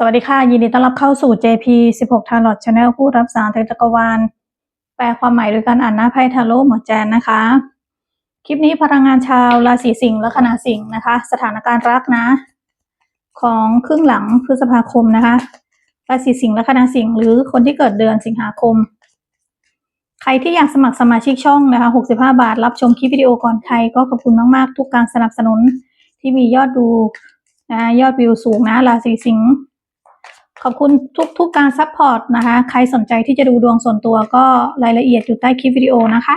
สวัสดีค่ะ ยินดีต้อนรับเข้าสู่ JP 16 Tarot Channel ผู้รับสารเทจักรวาล แปลความหมายโดยการอ่านหน้าไพ่ทาโร่หมอแจนนะคะ คลิปนี้พลังงานชาวราศีสิงห์และคณะสิงห์นะคะ สถานการณ์รักนะ ของครึ่งหลังพฤษภาคมนะคะ ราศีสิงห์และคณะสิงห์หรือคนที่เกิดเดือนสิงหาคม ใครที่อยากสมัครสมาชิกช่องนะคะ 65 บาท รับชมคลิปวิดีโอก่อนใครก็ขอบคุณมาก ๆ ทุกการสนับสนุนที่มียอดดูนะยอดวิวสูงนะราศีสิงห์ ขอบคุณทุกทุกการซัพพอร์ตนะคะ ใครสนใจที่จะดูดวงส่วนตัวก็รายละเอียดอยู่ใต้คลิปวิดีโอนะคะ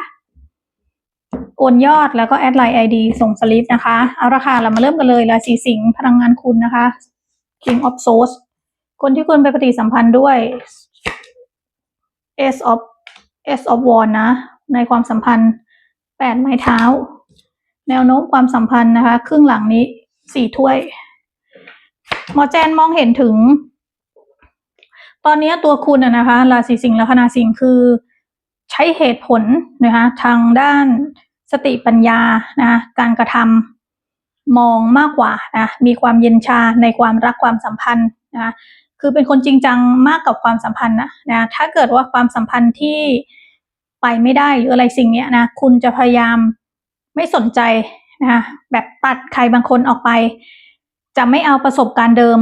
โอนยอดแล้วก็แอดไลน์ไอดีส่งสลิปนะคะ เอาราคาเรามาเริ่มกันเลยราศีสิงห์พลังงานคุณนะคะ King of Swords คนที่คุณไปปฏิสัมพันธ์ด้วย S of S of w a n นะ ในความสัมพันธ์แปดไม้เท้า แนวโน้มความสัมพันธ์นะคะ ครึ่งหลังนี้สี่ถ้วย หมอแจนมองเห็นถึง ตอนนี้ตัวคุณอะนะคะราศีสิงห์ละคณาสิงห์คือใช้เหตุผลนะคะทางด้านสติปัญญานะการกระทำมองมากกว่านะมีความเย็นชาในความรักความสัมพันธ์นะคือเป็นคนจริงจังมากกับความสัมพันธ์นะนะถ้าเกิดว่าความสัมพันธ์ที่ไปไม่ได้หรืออะไรสิ่งเนี้ยนะคุณจะพยายามไม่สนใจนะคะแบบตัดใครบางคนออกไป จะไม่เอาประสบการณ์เดิม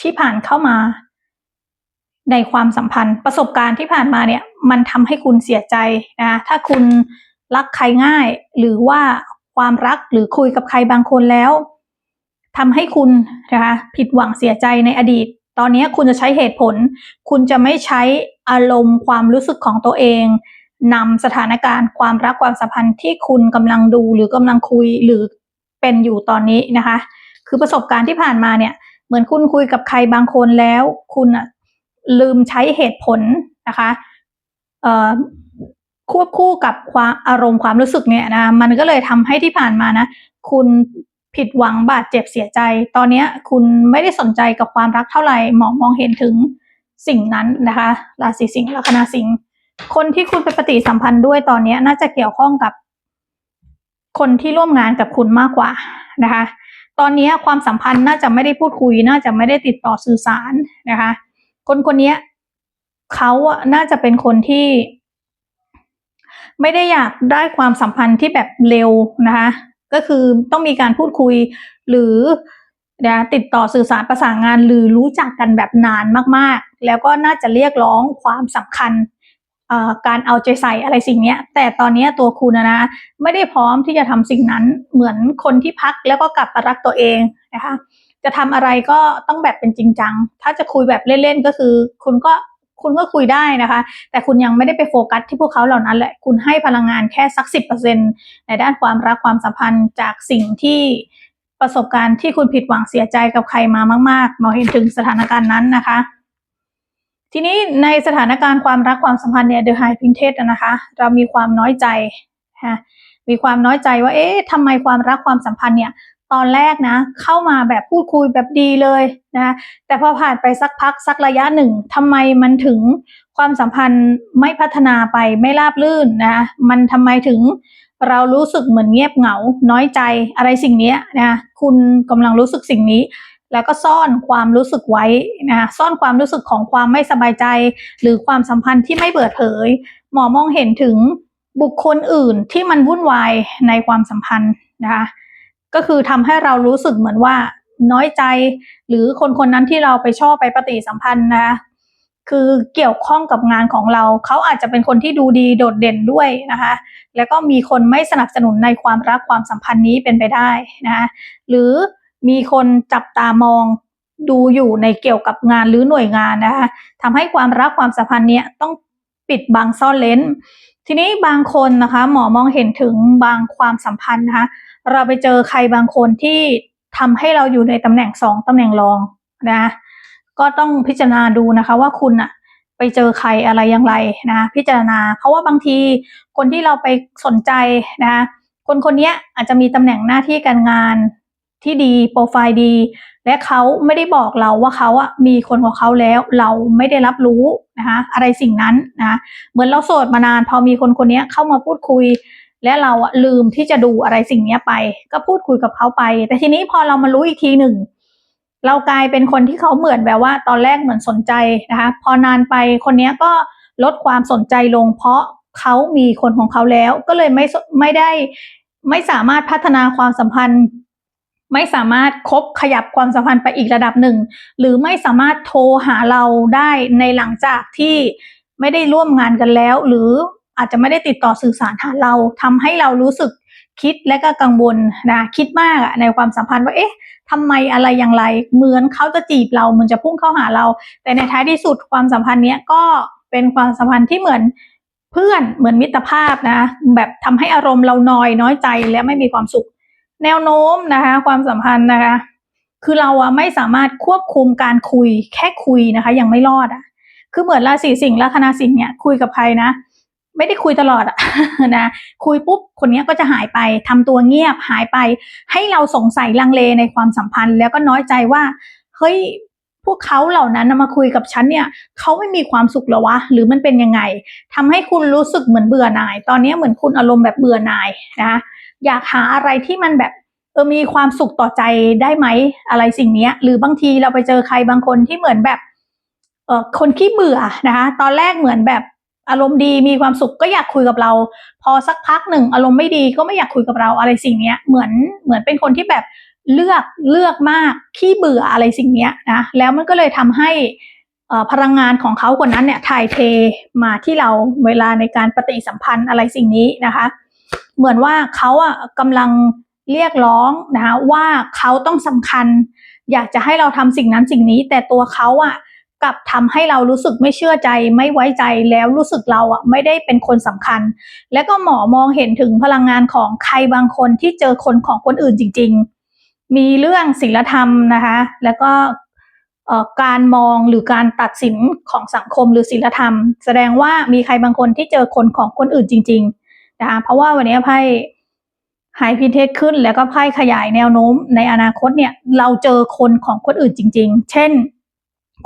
ที่ผ่านเข้ามา ในความสัมพันธ์ ประสบการณ์ที่ผ่านมาเนี่ยมันทำให้คุณเสียใจนะถ้าคุณรักใครง่าย หรือว่าความรักหรือคุยกับใครบางคนแล้วทำให้คุณนะคะผิดหวังเสียใจในอดีต ตอนนี้คุณจะใช้เหตุผล คุณจะไม่ใช้อารมณ์ความรู้สึกของตัวเองนำสถานการณ์ความรักความสัมพันธ์ที่คุณกำลังดูหรือกำลังคุยหรือเป็นอยู่ตอนนี้นะคะ คือประสบการณ์ที่ผ่านมาเนี่ย เหมือนคุณคุยกับใครบางคนแล้ว คุณอะ ลืมใช้เหตุผลนะคะควบคู่กับความอารมณ์ความรู้สึกเนี่ยนะมันก็เลยทำให้ที่ผ่านมานะ คุณผิดหวังบาดเจ็บเสียใจ ตอนนี้คุณไม่ได้สนใจกับความรักเท่าไหร่มองมองเห็นถึงสิ่งนั้นนะคะ ราศีสิงห์ลัคนาสิงห์คนที่คุณไปปฏิสัมพันธ์ด้วยตอนนี้น่าจะเกี่ยวข้องกับ คนที่ร่วมงานกับคุณมากกว่านะคะ ตอนนี้ความสัมพันธ์น่าจะไม่ได้พูดคุย น่าจะไม่ได้ติดต่อสื่อสารนะคะ คนคนนี้เขาอะน่าจะเป็นคนที่ ไม่ได้อยากได้ความสัมพันธ์ที่แบบเร็วนะคะ ก็คือต้องมีการพูดคุยหรือนะติดต่อสื่อสารประสานงานหรือรู้จักกันแบบนานมากๆ แล้วก็น่าจะเรียกร้องความสำคัญการเอาใจใส่อะไรสิ่งนี้แต่ตอนนี้ตัวคุณนะ ไม่ได้พร้อมที่จะทำสิ่งนั้นเหมือนคนที่พักแล้วก็กลับมารักตัวเองนะคะ จะทำอะไรก็ต้องแบบเป็นจริงจัง ถ้าจะคุยแบบเล่นๆก็คือ คุณก็คุณก็คุยได้นะคะ แต่คุณยังไม่ได้ไปโฟกัสที่พวกเขาเหล่านั้นแหละ คุณให้พลังงานแค่สักสิบเปอร์เซ็นในด้านความรักความสัมพันธ์จากสิ่งที่ประสบการณ์ที่คุณผิดหวังเสียใจกับใครมามากๆมองเห็นถึงสถานการณ์นั้นนะคะ ทีนี้ในสถานการณ์ความรักความสัมพันธ์เนี่ยเดอะไฮพิงเทสนะคะ เรามีความน้อยใจฮะมีความน้อยใจว่า เอ๊ะทำไมความรักความสัมพันธ์เนี่ย ตอนแรกนะ เข้ามาแบบพูดคุยแบบดีเลยนะแต่พอผ่านไปสักพักสักระยะหนึ่งทำไมมันถึงความสัมพันธ์ไม่พัฒนาไปไม่ราบรื่นนะมันทำไมถึงเรารู้สึกเหมือนเงียบเหงา น้อยใจอะไรสิ่งนี้นะคุณกำลังรู้สึกสิ่งนี้แล้วก็ซ่อนความรู้สึกไว้นะซ่อนความรู้สึกของความไม่สบายใจ หรือความสัมพันธ์ที่ไม่เปิดเผย หมอมองเห็นถึงบุคคลอื่นที่มันวุ่นวายในความสัมพันธ์นะคะ ก็คือทำให้เรารู้สึกเหมือนว่าน้อยใจ หรือคนคนนั้นที่เราไปชอบไปปฏิสัมพันธ์นะคือเกี่ยวข้องกับงานของเราเขาอาจจะเป็นคนที่ดูดีโดดเด่นด้วยนะคะ แล้วก็มีคนไม่สนับสนุนในความรักความสัมพันธ์นี้เป็นไปได้นะคะหรือมีคนจับตามองดูอยู่ในเกี่ยวกับงานหรือหน่วยงานนะคะทำให้ความรักความสัมพันธ์เนี้ยต้องปิดบังซ่อนเลน ทีนี้บางคนนะคะหมอมองเห็นถึงบางความสัมพันธ์นะคะเราไปเจอใครบางคนที่ทำให้เราอยู่ในตำแหน่งสองตำแหน่งรองนะก็ต้องพิจารณาดูนะคะว่าคุณอะไปเจอใครอะไรอย่างไรนะพิจารณา เพราะว่าบางทีคนที่เราไปสนใจนะคนคนนี้อาจจะมีตำแหน่งหน้าที่การงานที่ดีโปรไฟล์ดี และเขาไม่ได้บอกเราว่าเขาอะมีคนของเขาแล้วเราไม่ได้รับรู้นะคะอะไรสิ่งนั้นนะเหมือนเราโสดมานานพอมีคนคนนี้เข้ามาพูดคุย และเราอะลืมที่จะดูอะไรสิ่งนี้ไป ก็พูดคุยกับเขาไป แต่ทีนี้พอเรามารู้อีกทีหนึ่งเรากลายเป็นคนที่เขาเหมือนแบบว่า ตอนแรกเหมือนสนใจนะคะพอนานไปคนนี้ก็ลดความสนใจลง เพราะเขามีคนของเขาแล้ว ก็เลยไม่ไม่ได้ไม่สามารถพัฒนาความสัมพันธ์ ไม่สามารถคบขยับความสัมพันธ์ไปอีกระดับหนึ่ง หรือไม่สามารถโทรหาเราได้ในหลังจากที่ไม่ได้ร่วมงานกันแล้ว หรืออาจจะไม่ได้ติดต่อสื่อสารหาเราทำให้เรารู้สึกคิดและก็กังวลนะคิดมากในความสัมพันธ์ว่าเอ๊ะทำไมอะไรอย่างไร เหมือนเขาจะจีบเรามันจะพุ่งเข้าหาเรา แต่ในท้ายที่สุดความสัมพันธ์เนี้ยก็เป็นความสัมพันธ์ที่เหมือนเพื่อนเหมือนมิตรภาพนะ แบบทำให้อารมณ์เรานอยน้อยใจและไม่มีความสุข แนวโน้มนะคะความสัมพันธ์นะคะ คือเราอะไม่สามารถควบคุมการคุยแค่คุยนะคะ ยังไม่รอดอะคือเหมือนราศีสิงห์ลัคนาสิงห์เนี่ยคุยกับใครนะ ไม่ได้คุยตลอดอะนะคุยปุ๊บคนนี้ก็จะหายไปทำตัวเงียบหายไป ให้เราสงสัยลังเลในความสัมพันธ์ แล้วก็น้อยใจว่าเฮ้ยพวกเขาเหล่านั้นมาคุยกับฉันเนี่ยเขาไม่มีความสุขหรอวะ หรือมันเป็นยังไงทำให้คุณรู้สึกเหมือนเบื่อหน่าย ตอนนี้เหมือนคุณอารมณ์แบบเบื่อหน่ายนะคะ อยากหาอะไรที่มันแบบเออมีความสุขต่อใจได้ไหมอะไรสิ่งนี้หรือบางทีเราไปเจอใครบางคนที่เหมือนแบบเออคนขี้เบื่อนะคะตอนแรกเหมือนแบบอารมณ์ดีมีความสุขก็อยากคุยกับเรา พอสักพักหนึ่งอารมณ์ไม่ดีก็ไม่อยากคุยกับเราอะไรสิ่งนี้เหมือนเหมือนเป็นคนที่แบบเลือกเลือกมากขี้เบื่ออะไรสิ่งนี้นะแล้วมันก็เลยทำให้พลังงานของเขาคนนั้นเนี่ยถ่ายเทมาที่เราเวลาในการปฏิสัมพันธ์อะไรสิ่งนี้นะคะ เหมือนว่าเขาอะกำลังเรียกร้องนะคะว่าเขาต้องสำคัญ อยากจะให้เราทำสิ่งนั้นสิ่งนี้ แต่ตัวเขาอะกลับทำให้เรารู้สึกไม่เชื่อใจไม่ไว้ใจแล้วรู้สึกเราอะไม่ได้เป็นคนสำคัญ และก็หมอมองเห็นถึงพลังงานของใครบางคนที่เจอคนของคนอื่นจริง ๆ มีเรื่องศีลธรรมนะคะ แล้วก็การมองหรือการตัดสินของสังคมหรือศีลธรรม แสดงว่ามีใครบางคนที่เจอคนของคนอื่นจริง ๆ นะคะเพราะว่าวันนี้ไพ่หายพิเทศขึ้นแล้วก็ไพ่ขยายแนวโน้มในอนาคตเนี่ยเราเจอคนของคนอื่นจริง ๆ เช่น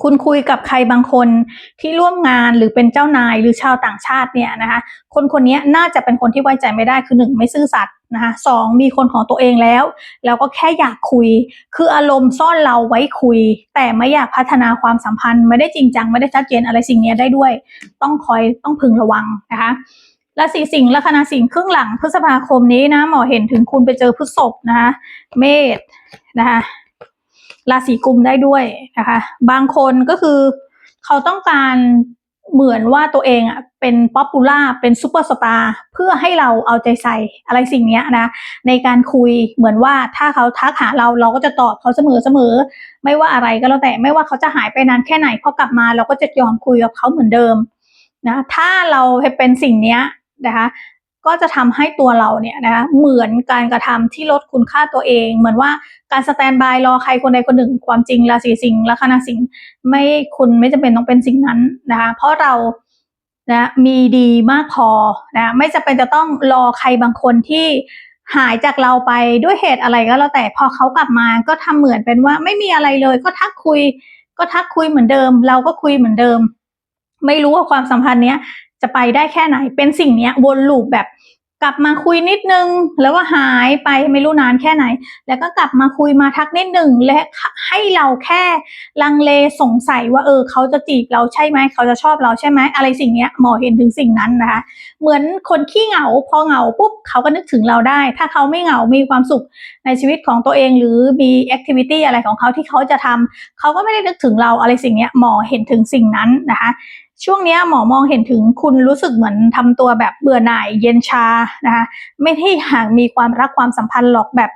คุณคุยกับใครบางคนที่ร่วมงานหรือเป็นเจ้านายหรือชาวต่างชาติเนี่ยนะคะคนคนนี้น่าจะเป็นคนที่ไว้ใจไม่ได้คือหนึ่งไม่ซื่อสัตย์นะคะสองมีคนของตัวเองแล้ว แล้วก็แค่อยากคุย คืออารมณ์ซ่อนเราไว้คุย แต่ไม่อยากพัฒนาความสัมพันธ์ ไม่ได้จริงจังไม่ได้ชัดเจนอะไรสิ่งนี้ได้ด้วย ต้องคอยต้องพึงระวังนะคะ และสีสิงและคณะสิงห์ครึ่งหลังพฤษภาคมนี้นะหมอเห็นถึงคุณไปเจอพฤษภนะคะเมษนะคะราศีกุมได้ด้วยนะคะ บางคนก็คือเขาต้องการเหมือนว่าตัวเองอะเป็นป๊อปปูล่าเป็นซูเปอร์สตาร์เพื่อให้เราเอาใจใส่อะไรสิ่งนี้นะในการคุยเหมือนว่าถ้าเขาทักหาเราเราก็จะตอบเขาเสมอเสมอไม่ว่าอะไรก็แล้วแต่ไม่ว่าเขาจะหายไปนานแค่ไหนพอกลับมาเราก็จะยอมคุยกับเขาเหมือนเดิมนะถ้าเราเป็นสิ่งนี้ นะคะก็จะทำให้ตัวเราเนี่ยนะคะเหมือนการกระทำที่ลดคุณค่าตัวเอง เหมือนว่าการสแตนบายรอใครคนใดคนหนึ่ง ความจริงราศีสิงห์ลัคนาสิงห์ไม่คุณไม่จำเป็นต้องเป็นสิ่งนั้นนะคะเพราะเรานะมีดีมากพอนะไม่จำเป็นจะต้องรอใครบางคนที่หายจากเราไปด้วยเหตุอะไรก็แล้วแต่พอเขากลับมาก็ทำเหมือนเป็นว่าไม่มีอะไรเลย ก็ทักคุย ก็ทักคุยเหมือนเดิม เราก็คุยเหมือนเดิม ไม่รู้ว่าความสัมพันธ์เนี้ย จะไปได้แค่ไหน เป็นสิ่งเนี้ยวนลูปแบบกลับมาคุยนิดนึง แล้วก็หายไปไม่รู้นานแค่ไหน แล้วก็กลับมาคุยมาทักนิดหนึ่งและให้เราแค่ลังเลสงสัยว่าเออเขาจะจีบเราใช่ไหมเขาจะชอบเราใช่ไหมอะไรสิ่งเนี้ยหมอเห็นถึงสิ่งนั้นนะคะ เหมือนคนขี้เหงาพอเหงาปุ๊บเขาก็นึกถึงเราได้ ถ้าเขาไม่เหงามีความสุขในชีวิตของตัวเองหรือมีแอคทิวิตี้อะไรของเขาที่เขาจะทำเขาก็ไม่ได้นึกถึงเราอะไรสิ่งเนี้ยหมอเห็นถึงสิ่งนั้นนะคะ ช่วงนี้หมอมองเห็นถึงคุณรู้สึกเหมือนทำตัวแบบเบื่อหน่ายเย็นชานะคะไม่ได้ห่างมีความรักความสัมพันธ์หรอกแบบ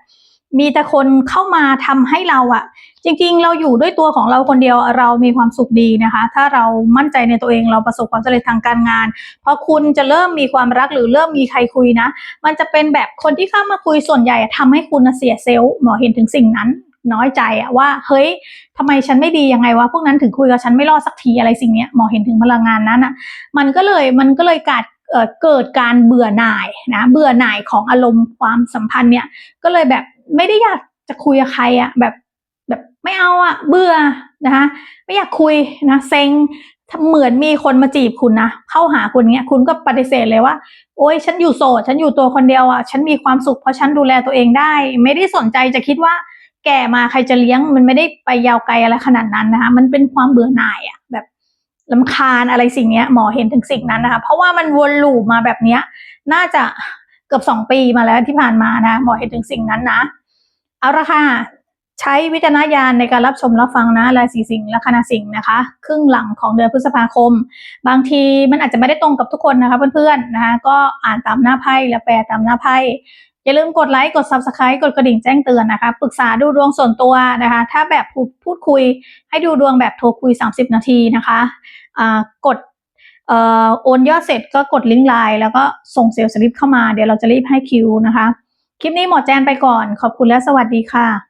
มีแต่คนเข้ามาทำให้เราอะจริงๆ เราอยู่ด้วยตัวของเราคนเดียวเรามีความสุขดีนะคะ ถ้าเรามั่นใจในตัวเองเราประสบความสำเร็จทางการงานพอคุณจะเริ่มมีความรักหรือเริ่มมีใครคุยนะ มันจะเป็นแบบคนที่เข้ามาคุยส่วนใหญ่ทำให้คุณเสียเซลล์หมอเห็นถึงสิ่งนั้น น้อยใจอะว่า เฮ้ยทำไมฉันไม่ดียังไงวะพวกนั้นถึงคุยกับฉันไม่รอดสักทีอะไรสิ่งเนี้ยหมอเห็นถึงพลังงานนั้นอะมันก็เลยมันก็เลยกาดเกิดการเบื่อหน่ายนะเบื่อหน่ายของอารมณ์ความสัมพันธ์เนี่ย ก็เลยแบบไม่ได้อยากจะคุยกับใครอะแบบแบบไม่เอาอะเบื่อนะคะไม่อยากคุยนะเซ็งเหมือนมีคนมาจีบคุณนะเข้าหาคุณเนี้ยคุณก็ปฏิเสธเลยว่า โอ้ยฉันอยู่โสดฉันอยู่ตัวคนเดียวอะฉันมีความสุขเพราะฉันดูแลตัวเองได้ ไม่ได้สนใจจะคิดว่า แก่มาใครจะเลี้ยงมันไม่ได้ไปยาวไกลอะไรขนาดนั้นนะคะ มันเป็นความเบื่อหน่ายอะแบบลำคาญอะไรสิ่งเนี้ย หมอเห็นถึงสิ่งนั้นนะคะ เพราะว่ามันวนลูปมาแบบเนี้ย น่าจะเกือบสองปีมาแล้วที่ผ่านมานะหมอเห็นถึงสิ่งนั้นนะเอาละค่ะใช้วิจารณญาณในการรับชมรับฟังนะราศีสิงห์และคณะสิงห์นะคะ ครึ่งหลังของเดือนพฤษภาคม บางทีมันอาจจะไม่ได้ตรงกับทุกคนนะคะเพื่อนๆนะคะก็อ่านตามหน้าไพ่และแปลตามหน้าไพ่ อย่าลืมกดไลค์กด subscribe กดกระดิ่งแจ้งเตือนนะคะปรึกษาดูดวงส่วนตัวนะคะ ถ้าแบบพูดพูดคุยให้ดูดวงแบบโทรคุย 30 นาทีนะคะอ่ากดเอ่อโอนยอดเสร็จก็กดลิงก์ไลน์แล้วก็ส่งเซลล์สลิปเข้ามาเดี๋ยวเราจะรีบให้คิวนะคะ คลิปนี้หมดแจนไปก่อนขอบคุณและสวัสดีค่ะ